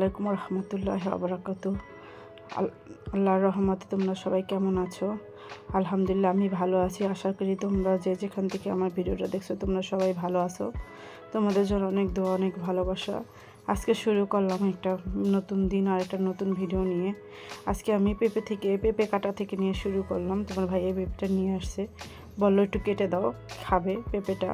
আলাইকুম রহমতুল্লাহ আবরাকাত আল্লাহর রহমতে তোমরা সবাই কেমন আছো? আলহামদুলিল্লাহ, আমি ভালো আছি। আশা করি তোমরা যে যেখান থেকে আমার ভিডিওটা দেখছ, তোমরা সবাই ভালো আছো। তোমাদের জন্য অনেক দোয়া, অনেক ভালোবাসা। আজকে শুরু করলাম একটা নতুন দিন আর একটা নতুন ভিডিও নিয়ে। আজকে আমি পেঁপে থেকে, পেঁপে কাটা থেকে নিয়ে শুরু করলাম। তোমার ভাই এই পেঁপেটা নিয়ে আসছে। বলল, একটু কেটে দাও, খাবে পেঁপেটা।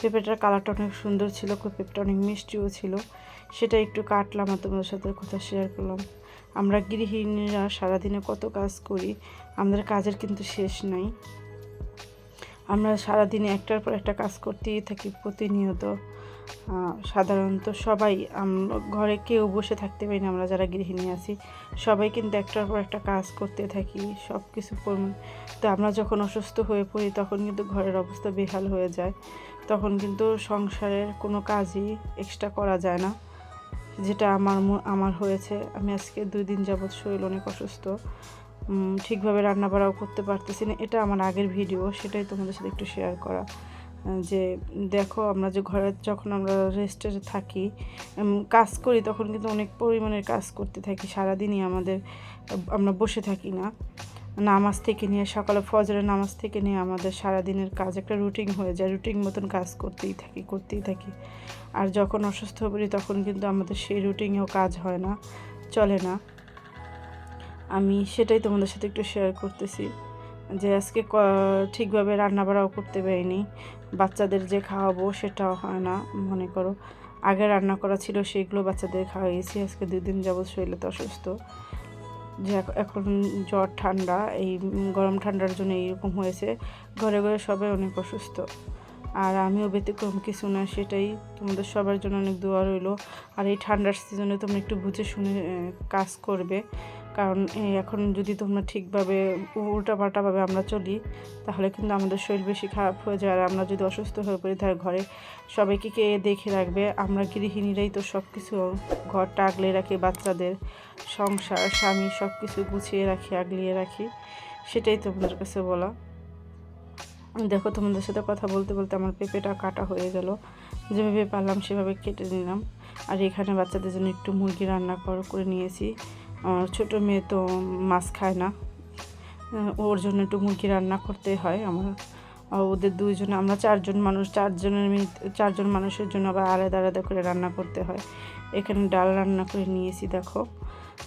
পেঁপেটার কালারটা অনেক সুন্দর ছিল, খুব পেঁপেটা অনেক মিষ্টিও ছিল। সেটা একটু কাটলাম আর তোমাদের সাথে কথা শেয়ার করলাম। আমরা গৃহিণীরা সারাদিনে কত কাজ করি, আমাদের কাজের কিন্তু শেষ নাই। আমরা সারাদিনে একটার পর একটা কাজ করতেই থাকি প্রতিনিয়ত। সাধারণত সবাই ঘরে কেউ বসে থাকতে পারি না, আমরা যারা গৃহিণী আছি, সবাই কিন্তু একটার পর একটা কাজ করতে থাকি সব কিছু তো আমরা যখন অসুস্থ হয়ে পড়ি, তখন কিন্তু ঘরের অবস্থা বেহাল হয়ে যায়। তখন কিন্তু সংসারের কোনো কাজই এক্সট্রা করা যায় না। যেটা আমার আমার হয়েছে। আমি আজকে দুই দিন যাবৎ শরীর অনেক অসুস্থ। ঠিকভাবে রান্না বাড়াও করতে পারতেছি না। এটা আমার আগের ভিডিও, সেটাই তোমাদের সাথে একটু শেয়ার করা। যে দেখো, আমরা যে ঘরে যখন আমরা রেস্টে থাকি কাজ করি, তখন কিন্তু অনেক পরিমাণের কাজ করতে থাকি। সারাদিনই আমাদের, আমরা বসে থাকি না। নামাজ থেকে নিয়ে, সকালে ফজরের নামাজ থেকে নিয়ে আমাদের সারাদিনের কাজ, একটা রুটিন হয়ে যায় রুটিন মতন কাজ করতেই থাকি করতেই থাকি। আর যখন অসুস্থ পড়ি, তখন কিন্তু আমাদের সেই রুটিনেও কাজ হয় না, চলে না। আমি সেটাই তোমাদের সাথে একটু শেয়ার করতেছি যে আজকে ঠিকভাবে রান্না বাড়াও করতে পারিনি। বাচ্চাদের যে খাওয়াবো সেটাও হয় না, মনে করো। আগে রান্না করা ছিল, সেগুলো বাচ্চাদের খাওয়াইছি আজকে দুই দিন যাবৎ শরীরে তো অসুস্থ। যে এখন জ্বর ঠান্ডা, এই গরম ঠান্ডার জন্য এইরকম হয়েছে। ঘরে ঘরে সবাই অনেক অসুস্থ। আর আমিও ব্যতিক্রম কিছু না, সেটাই তোমাদের সবার জন্য অনেক দোয়া রইল। আর এই ঠান্ডার সিজনে তোমরা একটু বুঝে শুনে কাজ করবে। কারণ এখন যদি তোমরা ঠিকভাবে উল্টাপাল্টাভাবে আমরা চলি, তাহলে কিন্তু আমাদের শরীর বেশি খারাপ হয়ে যায়। আর আমরা যদি অসুস্থ হয়ে পড়ি তাহলে ঘরে সবাইকে কে দেখে রাখবে? আমরা গৃহিণীরাই তো সব কিছু ঘরটা আগলে রাখি, বাচ্চাদের সংসার, স্বামী সব কিছু গুছিয়ে রাখি, আগলিয়ে রাখি, সেটাই তোমাদের কাছে বলা। দেখো, তোমাদের সাথে কথা বলতে বলতে আমার পেঁপেটা কাটা হয়ে গেল। যেভাবে পারলাম সেভাবে কেটে নিলাম। আর এখানে বাচ্চাদের জন্য একটু মুরগি রান্না করে নিয়েছি। ছোট মেয়ে তো মাছ খায় না। ওর জন্য একটু মুরগি রান্না করতে হয় আমার। ওদের দুইজনে, আমরা চারজন মানুষ, চারজনের চারজন মানুষের জন্য আবার আলাদা আলাদা করে রান্না করতে হয়। এখানে ডাল রান্না করে নিয়েছি, দেখো।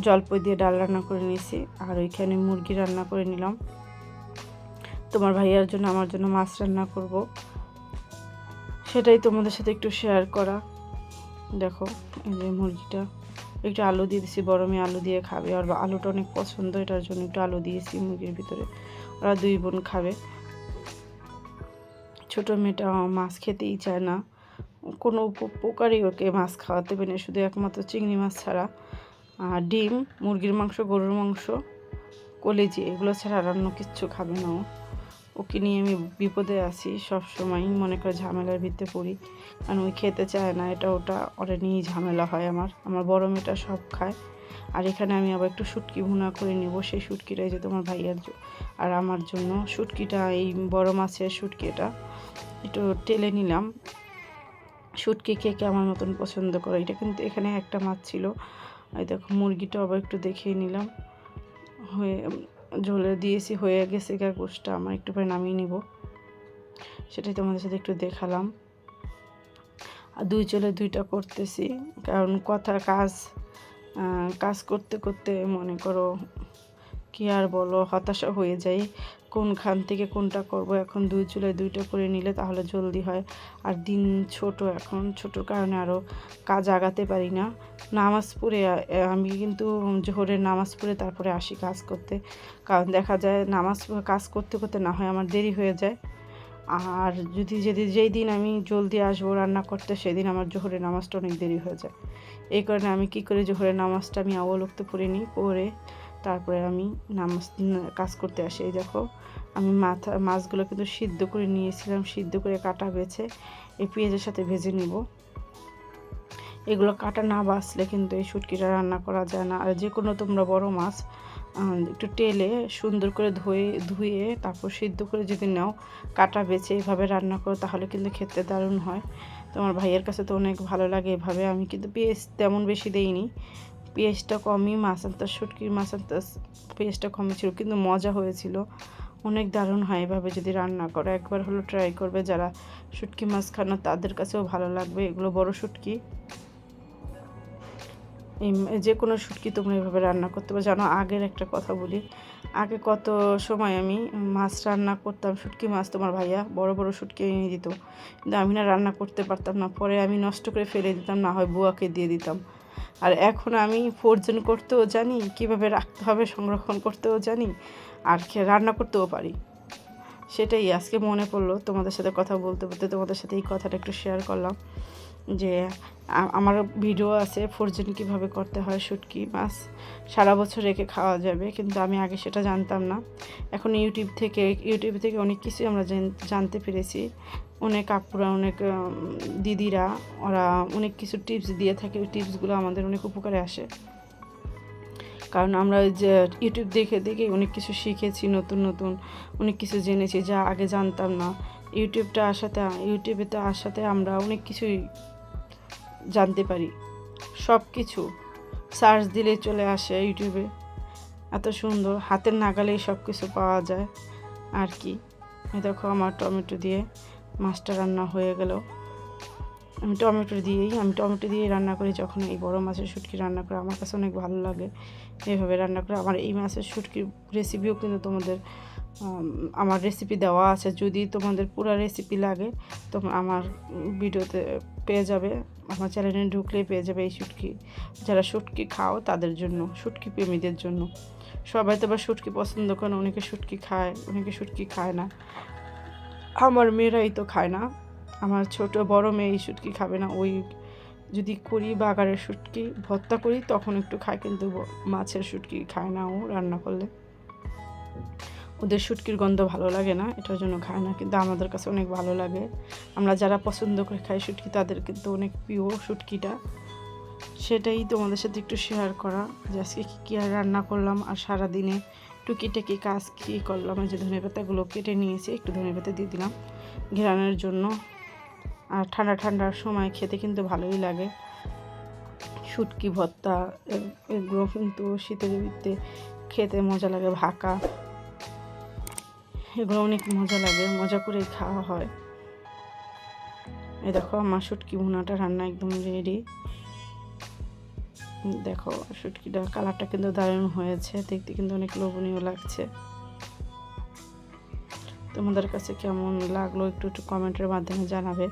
জলপই দিয়ে ডাল রান্না করে নিয়েছি, আর ওইখানে মুরগি রান্না করে নিলাম। তোমার ভাইয়ার জন্য, আমার জন্য মাছ রান্না করব। সেটাই তোমাদের সাথে একটু শেয়ার করা। দেখো, এই যে মুরগিটা। একটু আলু দিয়ে দিয়েছি বড় মেয়ে আলু দিয়ে খাবে। আর আলুটা অনেক পছন্দ, এটার জন্য একটু আলু দিয়েছি মুরগির ভিতরে। ওরা দুই বোন খাবে। ছোটো মেয়েটা মাছ খেতেই চায় না। কোনো উপকারই ওকে মাছ খাওয়াতে পারে না, শুধু একমাত্র চিংড়ি মাছ ছাড়া। আর ডিম, মুরগির মাংস, গরুর মাংস, কলেজি, এগুলো ছাড়া আর অন্য কিচ্ছু খাবে না ও। ওকে নিয়ে আমি বিপদে আছি সব সময় মনে করে ঝামেলার ভিতরে পড়ি। কারণ ওই খেতে চায় না, এটা ওটা ওটা নিয়েই ঝামেলা হয় আমার। আমার বড় মেয়েটা সব খায়। আর এখানে আমি আবার একটু শুটকি ভুনা করে নেব, সেই শুটকিটাই যে তোমার ভাইয়ার আর আমার জন্য। শুটকিটা এই বড় মাছের শুটকি এটা। একটু টেলে নিলাম। শুটকি কে কে আমার মতন পছন্দ করে। এটা কিন্তু এখানে একটা মাছ ছিল। এই দেখো, মুরগিটা আবার একটু দেখিয়ে নিলাম। হয়ে ঝোলে দিয়েছি, হয়ে গেছে গা আমার একটু পরে নামিয়ে নিব। সেটাই তোমাদের সাথে একটু দেখালাম। আর দুই চলে দুইটা করতেছি, কারণ কথা কাজ কাজ করতে করতে মনে করো কি আর বলো, হতাশা হয়ে যায় কোনখান থেকে কোনটা করব? এখন দুই চুলায় দুইটা করে নিলে তাহলে জলদি হয়। আর দিন ছোট এখন, ছোটোর কারণে আরও কাজ আগাতে পারি না। নামাজ পড়ে আমি কিন্তু জোহরের নামাজ পড়ে তারপরে আসি কাজ করতে। কারণ দেখা যায় নামাজ কাজ করতে করতে না হয় আমার দেরি হয়ে যায়। আর যদি যদি যেই দিন আমি জলদি আসব রান্না করতে, সেদিন আমার জোহরের নামাজটা অনেক দেরি হয়ে যায়। এই কারণে আমি কী করে জোহরের নামাজটা আমি আওয়ালুক্ত পড়ে নিই? পরে তারপরে আমি নামাজ কাজ করতে আসি। এই দেখো, আমি মাথা, মাছগুলো কিন্তু সিদ্ধ করে নিয়েছিলাম, সিদ্ধ করে কাটা বেছে এই পেঁয়াজের সাথে ভেজে নিব। এগুলো কাটা না বাছলে কিন্তু এই শুটকিটা রান্না করা যায় না। আর যে কোনো তোমরা বড় মাছ একটু টেলে সুন্দর করে ধুয়ে ধুয়ে তারপর সিদ্ধ করে যদি নাও, কাটা বেছে এভাবে রান্না করো, তাহলে কিন্তু খেতে দারুণ হয়। তোমার ভাইয়ের কাছে তো অনেক ভালো লাগে এভাবে। আমি কিন্তু পেঁয়াজ তেমন বেশি দেইনি। পেঁয়াজটা কমই মাছ আনতে শুটকির মাছ পেঁয়াজটা কমই ছিল, কিন্তু মজা হয়েছিল। অনেক দারুণ হয় এভাবে যদি রান্না করো। একবার হলো ট্রাই করবে যারা শুটকি মাছ খানো তাদের কাছেও ভালো লাগবে। এগুলো বড় শুটকি। যে কোনো শুটকি তোমরা এভাবে রান্না করতে পারো। জানো, আগের একটা কথা বলি। আগে কত সময় আমি মাছ রান্না করতাম, শুটকি মাছ তোমার ভাইয়া বড় বড় শুটকি এনে দিত। কিন্তু আমি না রান্না করতে পারতাম না। পরে আমি নষ্ট করে ফেলে দিতাম, না হয় বুয়াকে দিয়ে দিতাম। আর এখন আমি ফোরজন করতেও জানি, কীভাবে রাখতে হবে, সংরক্ষণ করতেও জানি, আর রান্না করতেও পারি। সেটাই আজকে মনে পড়ল তোমাদের সাথে কথা বলতে বলতে, তোমাদের সাথে এই কথাটা একটু শেয়ার করলাম যে আমার ভিডিও আছে ফোরজন কীভাবে করতে হয়, শুটকি, মাছ, সারা বছর রেখে খাওয়া যাবে, কিন্তু আমি আগে সেটা জানতাম না। এখন ইউটিউব থেকে ইউটিউব থেকে অনেক কিছুই আমরা জানতে পেরেছি। অনেক আপুরা, অনেক দিদিরা, ওরা অনেক কিছু টিপস দিয়ে থাকে। ওই টিপসগুলো আমাদের অনেক উপকারে আসে। কারণ আমরা ওই যে ইউটিউব দেখে দেখে অনেক কিছু শিখেছি, নতুন নতুন অনেক কিছু জেনেছি যা আগে জানতাম না। ইউটিউবটা আসাতে ইউটিউবেতে আসাতে আমরা অনেক কিছুই জানতে পারি। সব কিছু সার্চ দিলে চলে আসে ইউটিউবে এত সুন্দর, হাতের নাগালেই সব কিছু পাওয়া যায়। আর কি? দেখো আমার টমেটো দিয়ে। মাছটা রান্না হয়ে গেল। আমি টমেটো দিয়েই, আমি টমেটো দিয়েই রান্না করি যখন এই বড় মাছের শুটকি রান্না করে আমার কাছে অনেক ভালো লাগে। এইভাবে রান্না করে। আমার এই মাছের শুটকির রেসিপিও কিন্তু তোমাদের আমার রেসিপি দেওয়া আছে। যদি তোমাদের পুরো রেসিপি লাগে তোমরা আমার ভিডিওতে পেয়ে যাবে। আমার চ্যানেলে ঢুকলেই পেয়ে যাবে এই শুটকি। যারা শুটকি খাও, তাদের জন্য, শুটকি প্রেমীদের জন্য। সবাই তো আবার শুটকি পছন্দ করে অনেকে শুটকি খায়, অনেকে শুটকি খায় না। আমার মেয়েরাই তো খায় না। আমার ছোট বড় মেয়ে এই শুটকি খাবে না। ওই যদি করি বাগারের শুটকি, ভর্তা করি, তখন একটু খায়, কিন্তু মাছের শুটকি খায় না ও রান্না করলে। ওদের শুটকির গন্ধ ভালো লাগে না, এটার জন্য খায় না, কিন্তু আমাদের কাছে অনেক ভালো লাগে। আমরা যারা পছন্দ করে খাই শুটকি, তাদের কিন্তু অনেক প্রিয় শুটকিটা। সেটাই তোমাদের সাথে একটু শেয়ার করা যে আজকে কী কী আর রান্না করলাম, আর সারাদিনে টুকিটাকি কাজ কী করলাম যে ধনে পাতাগুলো কেটে নিয়েছি, একটু ধনে পাতা দিয়ে দিলাম। ঘেরানোর জন্য আর ঠান্ডা ঠান্ডার সময় খেতে কিন্তু ভালোই লাগে। শুটকি ভর্তা এগুলো কিন্তু শীতের ভিত্তে খেতে মজা লাগে, ভাকা। এগুলো অনেক মজা লাগে, মজা করেই খাওয়া হয়। এই দেখো, আমার শুটকি ভুনাটা রান্না একদম রেডি দেখো শুটকিটা কালারটা কিন্তু দারুণ হয়েছে। দেখতে কিন্তু অনেক লোভনীয় লাগছে। তোমাদের কাছে কেমন লাগল একটু একটু কমেন্টের মাধ্যমে জানাবে।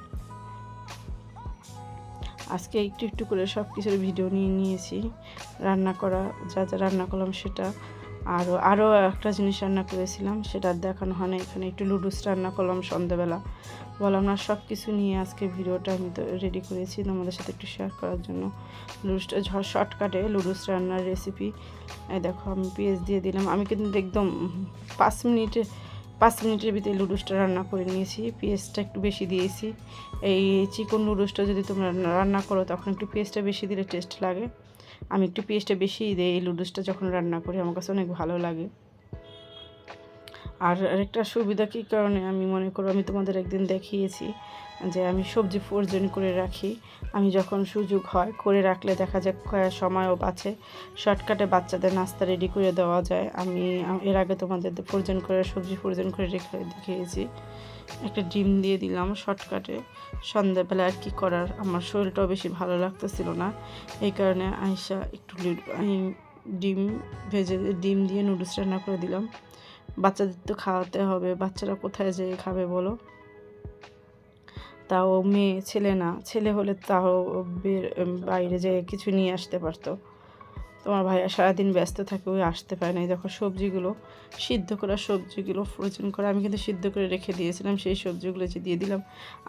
আজকে একটু একটু করে সব কিছুর ভিডিও নিয়ে নিয়েছি। রান্না করা, যা যা রান্না করলাম সেটা আরও আরও একটা জিনিস রান্না করেছিলাম, সেটা দেখানো হয় না। এখানে একটু লুডুস রান্না করলাম সন্ধ্যাবেলা বললাম, না সব কিছু নিয়ে আজকে ভিডিওটা আমি তো রেডি করেছি, তোমাদের সাথে একটু শেয়ার করার জন্য। লুডুসটা ঝড় শর্টকাটে লুডুস রান্নার রেসিপি দেখো, আমি পেঁয়াজ দিয়ে দিলাম। আমি কিন্তু একদম পাঁচ মিনিটে, পাঁচ মিনিটের ভিতরে লুডুসটা রান্না করে নিয়েছি। পেঁয়াজটা একটু বেশি দিয়েছি। এই চিকন লুডুসটা যদি তোমরা রান্না করো, তখন একটু পেঁয়াজটা বেশি দিলে টেস্ট লাগে। আমি একটু পেঁয়াজটা বেশিই দিই, এই লুডুসটা যখন রান্না করি, আমার কাছে অনেক ভালো লাগে। আর আরেকটা সুবিধা কী কারণে আমি মনে করো আমি তোমাদের একদিন দেখিয়েছি যে আমি সবজি ফোরজন করে রাখি। আমি যখন সুযোগ হয় করে রাখলে দেখা যায় সময়ও বাঁচে। শর্টকাটে বাচ্চাদের নাস্তা রেডি করে দেওয়া যায়। আমি, এর আগে তোমাদের ফোরজন করে, সবজি ফোরজন করে রেখে দেখিয়েছি। একটা ডিম দিয়ে দিলাম শর্টকাটে সন্ধ্যাবেলা আর কি করার? আমার শরীরটাও বেশি ভালো লাগতেছিল না। এই কারণে আইসা একটু ডিম ভেজে, ডিম দিয়ে নুডলস রান্না করে দিলাম। বাচ্চাদের তো খাওয়াতে হবে। বাচ্চারা কোথায় যেয়ে খাবে বলো? তাও মেয়ে, ছেলে না। ছেলে হলে তাও বাইরে যেয়ে কিছু নিয়ে আসতে পারতো। তোমার ভাইয়া সারাদিন ব্যস্ত থাকে ওই আসতে পারে না। দেখো সবজিগুলো, সিদ্ধ করা সবজিগুলো ফ্রোজেন করা, আমি কিন্তু সিদ্ধ করে রেখে দিয়েছিলাম, সেই সবজিগুলো যে দিয়ে দিলাম।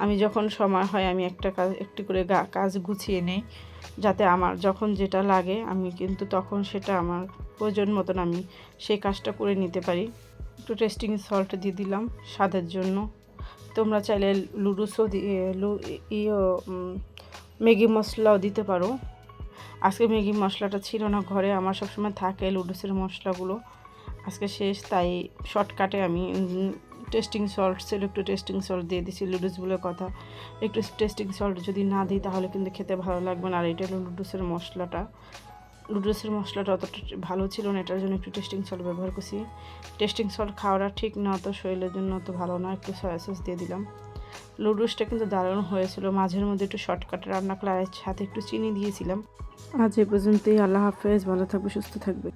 আমি যখন সময় হয়, আমি একটা কাজ, একটু করে কাজ গুছিয়ে নেই, যাতে আমার যখন যেটা লাগে, আমি কিন্তু তখন সেটা আমার প্রয়োজন মতন আমি সেই কাজটা করে নিতে পারি। একটু টেস্টিং সল্ট দিয়ে দিলাম স্বাদের জন্য। তোমরা চাইলে লুডুসও দিয়ে লু ইও ম্যাগি মশলাও দিতে পারো। আজকে ম্যাগি মশলাটা ছিল না, ঘরে আমার সবসময় থাকে লুডুসের মশলাগুলো। আজকে শেষ, তাই শর্টকাটে আমি টেস্টিং সল্ট ছিল একটু টেস্টিং সল্ট দিয়ে দিছি লুডুসগুলোর কথা। একটু টেস্টিং সল্ট যদি না দিই, তাহলে কিন্তু খেতে ভালো লাগবে না। আর এটা হলো লুডুসের মশলাটা। লুডুসের মশলাটা অতটা ভালো ছিল না, এটার জন্য একটু টেস্টিং সল্ট ব্যবহার করছি। টেস্টিং সল্ট খাওয়াটা ঠিক না, তো শরীরের জন্য তো ভালো না, একটু সয়া সস দিয়ে দিলাম। লুডুসটা কিন্তু দারুণ হয়েছিল। মাঝের মধ্যে একটু শর্টকাট রান্না করার সাথে একটু চিনি দিয়েছিলাম। আজ এ পর্যন্তই। আল্লাহ হাফেজ। ভালো থাকবে, সুস্থ থাকবে।